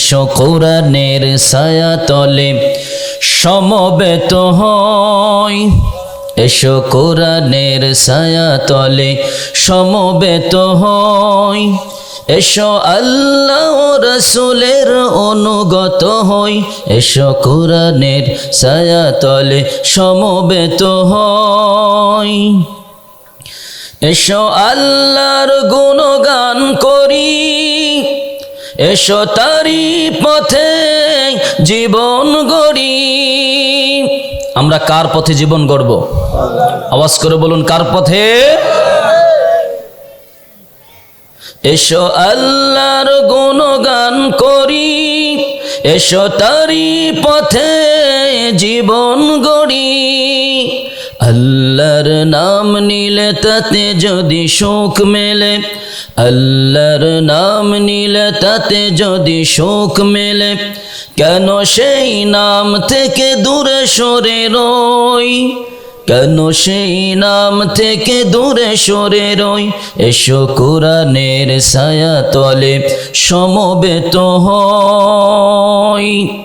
এসো কোরআনের ছায়া তলে সমবেত হয় এসো কোরআনের ছায়া তলে সমবেত হয় এসো আল্লাহ রসুলের অনুগত হই। এসো কোরআনের ছায়া তলে সমবেত হয় এসো আল্লাহর গুণগান করি এসো তারি পথে জীবন গড়ি। আমরা কার পথে জীবন গড়ব? আওয়াজ করে বলুন, কার পথে? এসো আল্লাহর গুণগান করি, এসো তারি পথে জীবন গড়ি। আল্লাহর নাম নিলে তাতে যদি সুখ মেলে। আল্লাহর নাম নিলে তাতে যদি সুখ মেলে। কেন সেই নাম থেকে দূরে সরে রই? কেন সেই নাম থেকে দূরে সরে রই? এসো কোরআনের ছায়া সমবেত হয়